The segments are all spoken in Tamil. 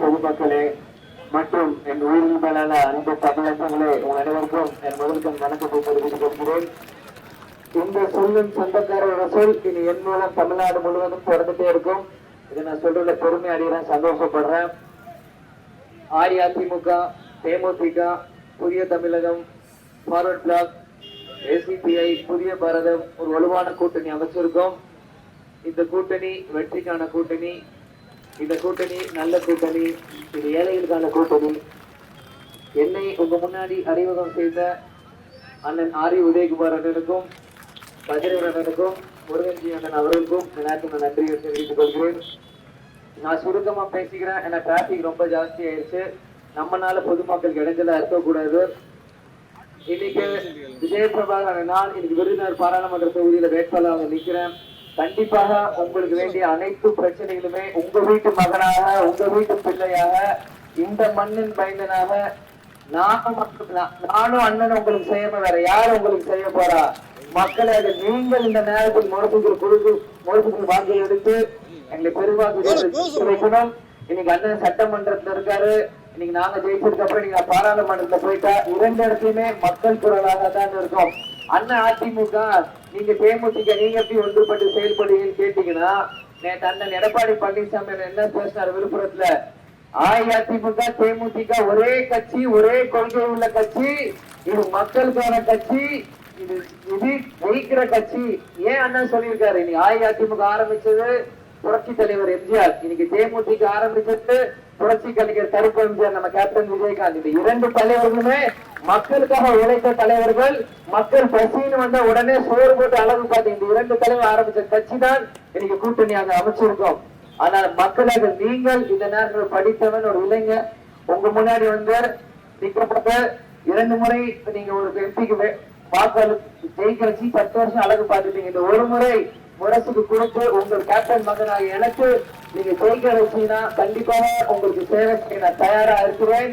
பொதுமக்களே மற்றும் என் ஊரில் மேலான அன்பு தமிழகங்களே உங்கள் அனைவருக்கும் என் முதல்கண் வணக்கத்தை தெரிவித்துக் கொள்கிறேன் இந்த சொல்லின் சொந்தக்காரோட சொல் இனி என் மூலம் தமிழ்நாடு முழுவதும் தொடர்ந்துட்டே இருக்கும். இதை நான் சொல்றதுல பெருமை அடைகிறேன் சந்தோஷப்படுறேன். அஇஅதிமுக தேமுதிக புதிய தமிழகம் ஃபார்வர்ட் பிளாக் ஏசிபிஐ புதிய பாரதம் ஒரு வலுவான கூட்டணி அமைச்சிருக்கோம். இந்த கூட்டணி வெற்றிக்கான கூட்டணி. இந்த கூட்டணி நல்ல கூட்டணி. இது ஏழைகளுக்கான கூட்டணி. என்னை உங்க முன்னாடி அறிமுகம் செய்த அண்ணன் ஆரி உதயகுமார் அண்ணனுக்கும் பஜரவர் அண்ணனுக்கும் முருகன்ஜி அண்ணன் அவர்களுக்கும் எனக்கு நான் நன்றியை தெரிவித்துக் கொள்கிறேன். நான் சுருக்கமா பேசிக்கிறேன் ஏன்னா டிராபிக் ரொம்ப ஜாஸ்தி ஆயிடுச்சு நம்மனால பொதுமக்களுக்கு இடைஞ்சலா இருக்கக்கூடாது. இன்னைக்கு விஜயபிரபாகர் நான் இன்னைக்கு விருதுநகர் பாராளுமன்ற தொகுதியில வேட்பாளராக நிக்கிறேன் கண்டிப்பாக உங்களுக்கு வேண்டிய அனைத்து பிரச்சனைகளுமே உங்க வீட்டு மகனாக உங்க வீட்டு பிள்ளையாக இந்த மண்ணின் பயந்தனாக நானும் நானும் அண்ணன் உங்களுக்கு செய்யாம வேற யார் உங்களுக்கு செய்ய போறா? மக்களை அதை நீங்கள் இந்த நேரத்தில் முரசுகள் கொடுத்து முரசுகள் வாங்கி எடுத்து எங்களை பெருவாக்கு வைக்கணும் இன்னைக்கு அண்ணன் சட்டமன்றத்துல இருக்காரு. இன்னைக்கு நாங்க ஜெயிச்சதுக்கு அப்புறம் நீங்க பாராளுமன்றத்துல போயிட்டா இரண்டு இடத்துலயுமே மக்கள் குரலாக தான் இருக்கும். அண்ணன் அதிமுக நீங்க தேமுதிக நீங்க எப்படி ஒன்றுபட்டு செயல்படுவீங்கன்னு கேட்டீங்கன்னா நேற்று அண்ணன் எடப்பாடி பழனிசாமி என்ன பேசினார் விழுப்புரத்துல? அஇஅதிமுக தேமுதிக ஒரே கட்சி ஒரே கொள்கை உள்ள கட்சி இது மக்களுக்கான கட்சி இது இது ஜெயிக்கிற கட்சி. ஏன் அண்ணன் சொல்லியிருக்காரு? இன்னைக்கு அஇஅதிமுக ஆரம்பிச்சது புரட்சி தலைவர் எம்ஜிஆர். இன்னைக்கு தேமுதிக ஆரம்பிச்சது புரட்சி கலைஞர் கருப்பு எம்ஜிஆர் நம்ம கேப்டன் விஜயகாந்த். இந்த இரண்டு தலைவர்களுமே மக்களுக்காக உழைத்த தலைவர்கள். மக்கள் பசின்னு வந்த உடனே சோறு போட்டு அளவு பார்த்து இந்த இரண்டு தலைவர் ஆரம்பிச்ச கட்சி தான் இன்னைக்கு கூட்டணி அங்க அமைச்சிருக்கோம். ஆனால் மக்களாக நீங்கள் இந்த நேரத்தில் படித்தவன் ஒரு இளைஞர். உங்க முன்னாடி வந்து நிக்கப்பட்ட இரண்டு முறை நீங்க ஒரு எம்பிக்கு வாக்காளர் ஜெயிக்க வச்சு பத்து வருஷம் அழகு பார்த்துட்டீங்க இந்த ஒரு முறை முரசுக்கு கொடுத்து உங்கள் கேப்டன் மகனாக எனக்கு நீங்க ஜெயிக்க வச்சீங்கன்னா கண்டிப்பாக உங்களுக்கு சேவை செய்ய நான் தயாரா இருக்கிறேன்.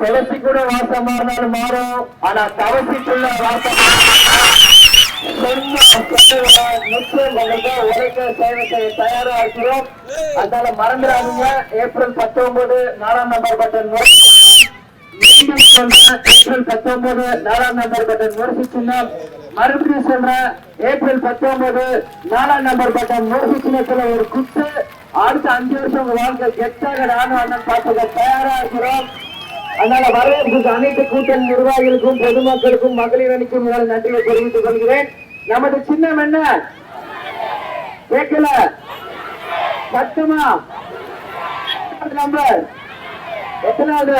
துளசி கூட வாசம் மாறினாலும் மாறும். ஆனா தவசிக்குள்ள வாசம் தயாரா இருக்கிறோம். அதனால மறந்துடாதீங்க. ஏப்ரல் பத்தொன்பது நாலாம் நம்பர் பட்டன் மீண்டும் சொல்றேன். ஏப்ரல் பத்தொன்பது நாலாம் நம்பர் பட்டன் முரசு சின்னம். மறுபடியும் சொல்றேன் ஏப்ரல் பத்தொன்பது நாலாம் நம்பர் பட்டம் முரசு சின்னத்துல ஒரு குத்து. அடுத்த அஞ்சு வருஷம் உங்க வாழ்க்கை கெட்டாக நானும் அண்ணன் பார்த்துக்க தயாரா இருக்கிறோம். அதனால வரவேற்புக்கு அனைத்து கூட்டணி நிர்வாகிகளுக்கும் பொதுமக்களுக்கும் மகளிர் அணிக்கும் முதல் நன்றியை தெரிவித்துக் கொள்கிறேன். நமது சின்னம் என்ன? கேட்கல? சத்தமா? நம்பர் எத்தனாவது?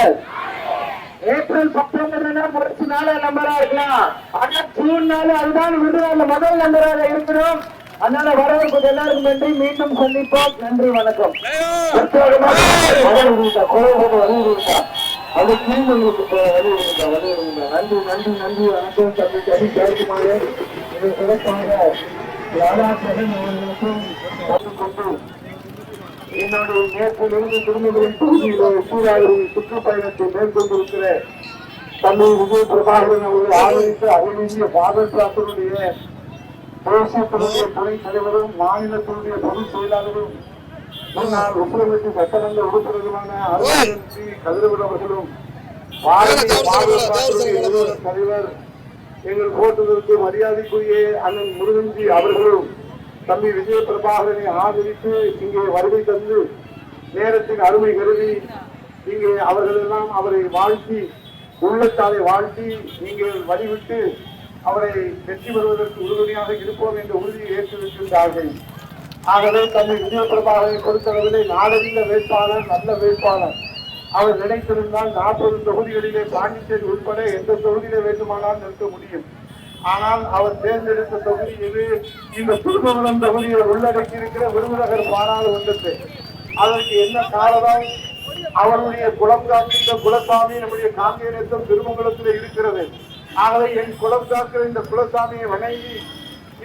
ஏப்ரல் பத்தொன்பதுனா புரட்சி நாலு நம்பரா இருக்கலாம். ஆனா ஜூன் நாள் அதுதான் விருதுநகர்ல முதல் நம்பராக இருக்கணும் அதனால வரவேற்பது எல்லாருக்கும் நன்றி. மீண்டும் சந்திப்போம். நன்றி வணக்கம். அது கீழ் உங்களுக்கு வலியுறுத்தா, நன்றி நன்றி நன்றி வணக்கம். தம்பி கவி ஜெயக்குமாரே இது சிறப்பாக ராதாகிருஷ்ணன் அவர்களுக்கும் கொண்டு என்னுடைய நேற்றிலிருந்து திருமகளின் பகுதியிலே சூறாவளி சுற்றுப்பயணத்தை மேற்கொண்டிருக்கிற தந்தை விஜய் பிரபாகரன் அவர்கள் ஆதரித்து அகில பாதல் சாத்தினுடைய தேசியத்தினுடைய துணைத் தலைவரும் மாநிலத்தினுடைய பொதுச் செயலாளரும் முன்னாள் உத்தரவிட்டு சட்டமன்ற உறுப்பினருமான அருண் கதிரவன் அவர்களும் பாரதிய நிறுவன தலைவர் எங்கள் கோட்டத்திற்கு மரியாதைக்குரிய அண்ணன் முருகன்ஜி அவர்களும் தம்பி விஜய பிரபாகரனை ஆதரித்து இங்கே வருகை தந்து நேரத்தின் அருமை கருதி இங்கே அவர்கள் எல்லாம் அவரை வாழ்த்தி உள்ளத்தாலே வாழ்த்தி நீங்கள் வழிவிட்டு அவரை வெற்றி பெறுவதற்கு உறுதுணையாக இருப்போம் என்ற உறுதியை ஏற்றிருக்கின்றார்கள் ஆகவே தம்மை விஜய பிரபாகரை பொறுத்தளவிலே நாடறிந்த வேட்பாளர் நல்ல வேட்பாளர். அவர் நினைத்திருந்தால் நாற்பது தொகுதிகளிலே பாண்டிச்சேரி உட்பட எந்த தொகுதியிலே வேண்டுமானால் நிற்க முடியும். ஆனால் அவர் தேர்ந்தெடுத்த தொகுதி இது. இந்த திருமங்கலம் தொகுதியை உள்ளடக்கி இருக்கிற விருதுநகர் பாராளுமன்றத்தை அதற்கு என்ன காரணம் அவருடைய குலம் காக்கின்ற குலசாமி நம்முடைய காங்கேயத்தம் திருமங்கலத்தில் இருக்கிறது. ஆகவே என் குலம் காக்கிற இந்த குலசாமியை வணங்கி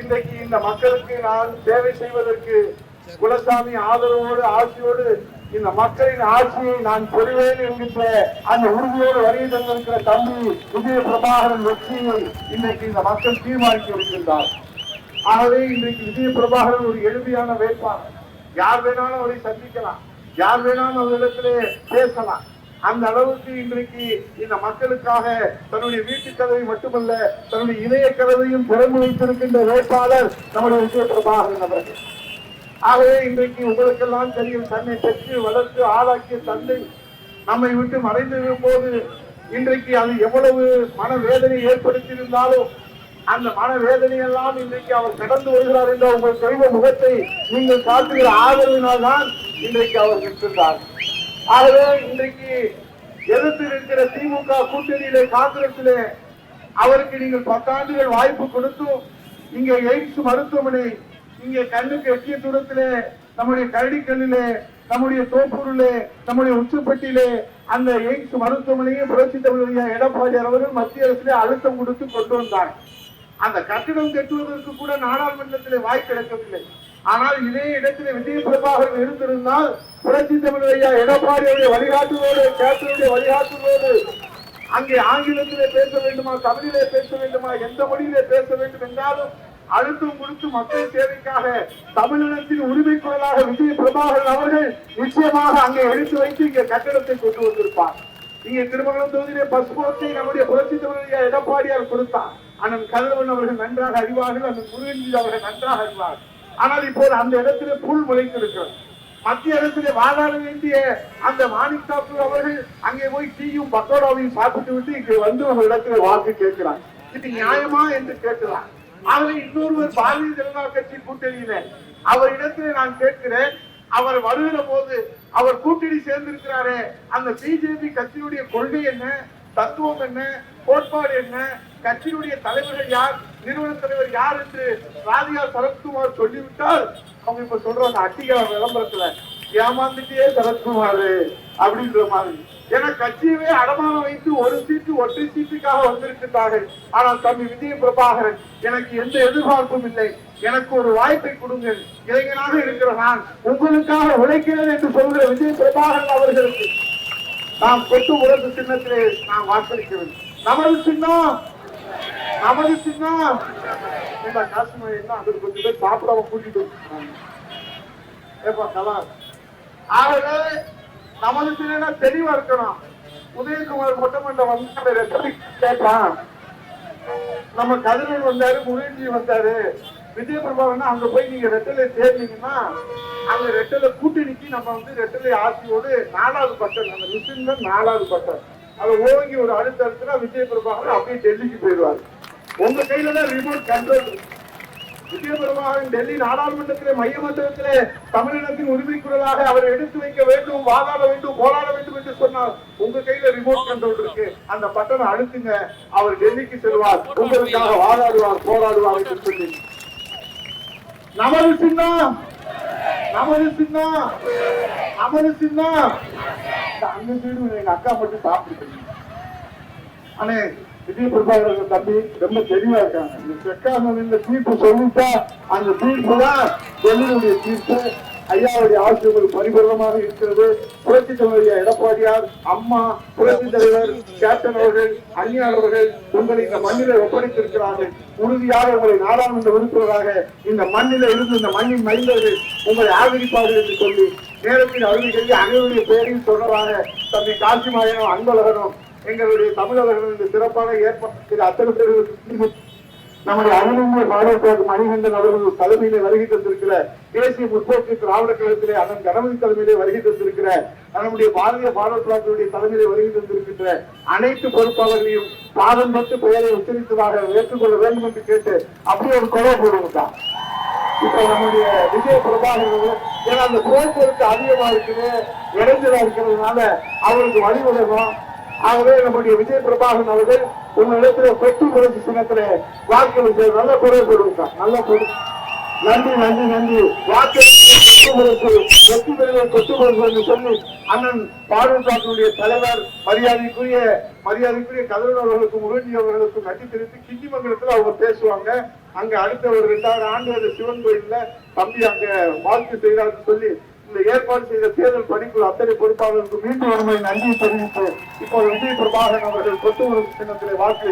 இன்றைக்கு இந்த மக்களுக்கு நான் சேவை செய்வதற்கு குலசாமி ஆதரவோடு ஆட்சியோடு இந்த மக்களின் ஆட்சியை நான் பெறுவேன் என்கின்ற அந்த உறுதியோடு வருகை தந்திருக்கிற தம்பி விஜய பிரபாகரன் வெற்றியை இன்றைக்கு இந்த மக்கள் தீர்மானித்து இருக்கின்றார். ஆகவே இன்றைக்கு விஜய பிரபாகரன் ஒரு எளிமையான வேட்பாளர். யார் வேணாலும் அவரை சந்திக்கலாம். யார் வேணாலும் அவரிடத்திலே பேசலாம். அந்த அளவுக்கு இன்றைக்கு இந்த மக்களுக்காக தன்னுடைய வீட்டு கதவை மட்டுமல்ல தன்னுடைய இணைய கதவையும் திறந்து வைத்திருக்கின்ற வேட்பாளர் நம்முடைய விஜய பிரபாகரன் அவர்கள். ஆகவே இன்றைக்கு உங்களுக்கெல்லாம் தெரியும் தன்னை பெற்று வளர்த்து ஆளாக்கிய தந்தை நம்மை விட்டு மறைந்திருக்கும் போது இன்றைக்கு அது எவ்வளவு மனவேதனை ஏற்படுத்தியிருந்தாலும் அந்த மனவேதனையெல்லாம் இன்றைக்கு அவர் கடந்து வருகிறார் என்ற உங்கள் செல்வ முகத்தை நீங்கள் காட்டுகிற ஆதரவினால்தான் இன்றைக்கு அவர் நிற்கின்றார். ஆகவே இன்றைக்கு எதிர்த்து இருக்கிற திமுக கூட்டணியிலே காங்கிரசிலே அவருக்கு நீங்கள் பத்தாண்டுகள் வாய்ப்பு கொடுத்தும் இங்கே எய்ம்ஸ் மருத்துவமனை இங்கே கண்ணுக்கு எட்டிய தூரத்திலே நம்முடைய கரடிக்கல்லிலே நம்முடைய தோப்பூரிலே நம்முடைய உச்சப்பட்டியிலே அந்த எய்ம்ஸ் மருத்துவமனையும் புரட்சி தமிழக எடப்பாடி அவர்கள் மத்திய அரசிலே அழுத்தம் கொடுத்து கொண்டு வந்தார். அந்த கட்டிடம் கட்டுவதற்கு கூட நாடாளுமன்றத்திலே வாய் கிடைக்கவில்லை. ஆனால் இதே இடத்திலே விஜய பிரபாகரன் இருந்திருந்தால் புரட்சி தமிழக எடப்பாடியுடைய வழிகாட்டுவோடு கேப்டனுடைய வழிகாட்டுவோடு அங்கே ஆங்கிலத்திலே பேச வேண்டுமா தமிழிலே பேச வேண்டுமா எந்த மொழியிலே பேச வேண்டும் என்றாலும் அழுத்தம் கொடுத்து மக்கள் சேவைக்காக தமிழினத்தின் உரிமை குரலாக விஜய பிரபாகரன் அவர்கள் நிச்சயமாக அங்கே எடுத்து வைத்து இங்கே கட்டடத்தை கொண்டு வந்திருப்பார். இங்கே திருமணம் தொகுதியிலே பஸ் நம்முடைய புரட்சி தமிழக எடப்பாடியார் கொடுத்தார். அண்ணன் கதிரவன் அவர்கள் நன்றாக அறிவார்கள் அண்ணன் முருகன்ஜி அவர்கள் நன்றாக அறிவார் ஆனால் இப்போது அந்த இடத்திலே புல் முளைத்திருக்கிறது. மத்திய அரசிலே வாதாட வேண்டிய அந்த மாணிக் தாக்கூர் அவர்கள் அங்கே போய் டீயும் பக்கோடாவையும் சாப்பிட்டு விட்டு இங்கே வந்து ஒரு இடத்துல வாக்கு கேட்கிறார். இது நியாயமா என்று கேட்கிறார். ஆகவே இன்னொருவர் பாரதிய ஜனதா கட்சி கூட்டணியில அவர் இடத்துல நான் கேட்கிறேன் அவர் வருகிற போது அவர் கூட்டணி சேர்ந்திருக்கிறாரே அந்த பிஜேபி கட்சியுடைய கொள்கை என்ன தத்துவம் என்ன கோட்பாடு என்ன கட்சியினுடைய தலைவர்கள் யார் நிறுவன தலைவர் யார் என்று ராதிகா சரத்குமார் சொல்லிவிட்டால் அவங்க இப்ப சொல்றாங்க அட்டிகா விளம்பரத்துல ஏமாந்துட்டே சரத்குமார் அப்படின்ற மாதிரி. என கட்சியவே அடமானம் வைத்து ஒரு சீட்டு ஒற்றை சீட்டுக்காக வந்திருக்கின்றார்கள். ஆனால் தம்பி விஜய பிரபாகரன் எனக்கு எந்த எதிர்பார்ப்பும் இல்லை. எனக்கு ஒரு வாய்ப்பை கொடுங்கள். இளைஞனாக இருக்கிற நான் உங்களுக்காக உழைக்கிறேன் என்று சொல்கிற விஜய பிரபாகரன் அவர்களுக்கு நாம் கொட்டு உறவு சின்னத்திலே நாம் வாக்களிக்கிறோம் நமது சின்னம் நமது சின்னம். ஏப்பா காசுமணி என்ன அதற்கு கொஞ்சம் பேர் சாப்பிடாம கூட்டிட்டு ஏப்பா ஆகவே நமது சின்னம் தெளிவா இருக்கணும். உதயகுமார் மட்டும் வந்து ரெட்டை நம்ம கதிரன் வந்தாரு முருகன்ஜி வந்தாரு. விஜய பிரபாகரன் அங்க போய் நீங்க ரெட்டலை சேர்ந்தீங்கன்னா அங்க ரெட்டலை கூட்டணிக்கு நம்ம வந்து ரெட்டலை ஆட்சியோடு நாலாவது பட்டம் அந்த மிஷின்ல நாலாவது பட்டம். அதை ஓங்கி ஒரு அடுத்த அடுத்த விஜய பிரபாகரன் அப்படியே டெல்லிக்கு போயிடுவார். உங்க கையில தான் ரிமோட் கண்ட்ரோல் விஜய டெல்லி நாடாளுமன்றத்திலே மைய மண்டலத்திலே தமிழினத்தின் உரிமை குரலாக அவர் எடுத்து வைக்க வேண்டும் வாதாட வேண்டும் போராட வேண்டும் என்று சொன்னால் உங்க கையில ரிமோட் கண்ட்ரோல் இருக்கு. அந்த பட்டனை அழுத்துங்க அவர் டெல்லிக்கு செல்வார். உங்களுக்காக வாதாடுவார் போராடுவார் என்று சொல்லி. நமது சின்னா நமது சின்னா நமது சின்னா. அந்த வீடு எங்க அக்கா மட்டும் சாப்பிட்டு அண்ணே விஜய் பிரபாகரன் தம்பி ரொம்ப தெளிவா இருக்காங்க. இந்த செக்கானது இந்த தீர்ப்பு சொல்லிட்டா அந்த தீர்ப்பு தான் டெல்லியுடைய தீர்ப்பு. ஐயாவுடைய ஆட்சியர்கள் உங்களுக்கு பரிபூர்ணமாக இருக்கிறது. புரட்சி தலைவர் எடப்பாடியார் அம்மா புரட்சி தலைவர் கேப்டன் அவர்கள் அந்நியார் அவர்கள் உங்களை இந்த மண்ணில ஒப்படைத்திருக்கிறார்கள். உறுதியாக உங்களை நாடாளுமன்ற உறுப்பினராக இந்த மண்ணில இருந்து இந்த மண்ணின் மைந்தர்கள் உங்களை ஆதரிப்பார்கள் என்று சொல்லி நேரத்தில் அருமைகள் அனைவருடைய பெயரையும் சொல்றதாக தம்பி காசிமாயனும் அன்பழகனும் எங்களுடைய தமிழர்கள் இந்த சிறப்பான ஏற்பாடு அத்தனை பேர்களுக்கு நம்முடைய அருளிந்திய பாடல்கார் மணிகண்டன் அவர்கள் தலைமையிலே வருகை தந்திருக்கிற தேசிய முற்போக்கு திராவிட கழகத்திலே அதன் கணபதி தலைமையிலே வருகை தந்திருக்கிற நம்முடைய பாரதிய பாடல்காரர்களுடைய தலைமையிலே வருகை தந்திருக்கின்ற அனைத்து பொறுப்பாளர்களையும் பாதம் பட்டு பெயரை உச்சரித்ததாக ஏற்றுக்கொள்ள வேண்டும் என்று கேட்டு அப்படி ஒரு கொலை தான் இப்ப நம்முடைய விஜய பிரபாகர் ஏன்னா அந்த போக்குவரத்து அதிகமா இருக்குது இடைஞ்சலா இருக்கிறதுனால அவருக்கு வழிவிடணும் ஆகவே நம்முடைய விஜய பிரபாகரன் அவர்கள் உங்களிடத்துல பெட்டி குறைச்சி சின்னத்துல வாக்குகள் செய்ய நல்ல குறை கொடுங்க நல்ல குறை நன்றி நன்றி நன்றி. வாக்களித்து வெற்றி பெறுதல் கொத்து என்று சொல்லி அண்ணன் பாடல்காட்டுடைய தலைவர் மரியாதைக்குரிய மரியாதைக்குரிய கதவன் அவர்களுக்கும் முருகி அவர்களுக்கும் நன்றி தெரிவித்து கிண்டிமங்கலத்துல அவங்க பேசுவாங்க. அங்க அடுத்த ஒரு ரெண்டாயிரம் ஆண்டு சிவன் கோயில்ல தம்பி அங்க வாழ்த்து செய்கிறார்னு சொல்லி இந்த ஏற்பாடு செய்த தேர்தல் பணிக்குழு அத்தனை பொறுப்பாளர்களுக்கு மீண்டும் ஒருமுறை நன்றி தெரிவித்து இப்போது விஜய் பிரபாகரன் அவர்கள் சொத்து உறுப்பு சின்னத்திலே வாக்கு